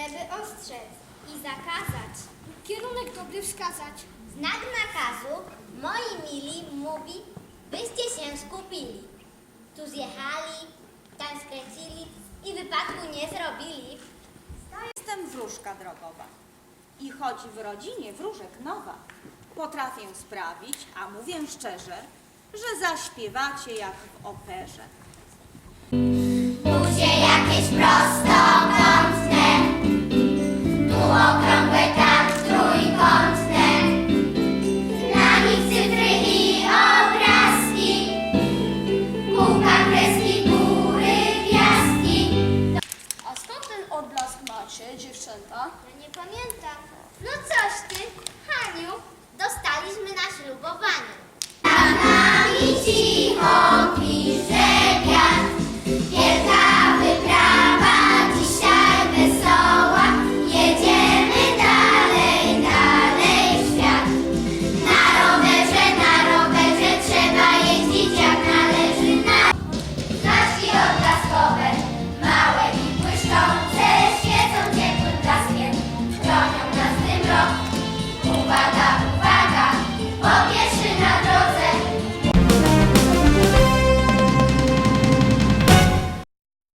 ostrzec i zakazać. Kierunek dobry wskazać. Znak nakazu, moi mili, mówi, byście się skupili. Tu zjechali, tam skręcili i wypadku nie zrobili. Jestem wróżka drogowa. I choć w rodzinie wróżek nowa, potrafię sprawić, a mówię szczerze, że zaśpiewacie jak w operze. Buzie jakieś proste, Co? Ja nie pamiętam. No coś ty, Haniu, dostaliśmy na ślubowanie.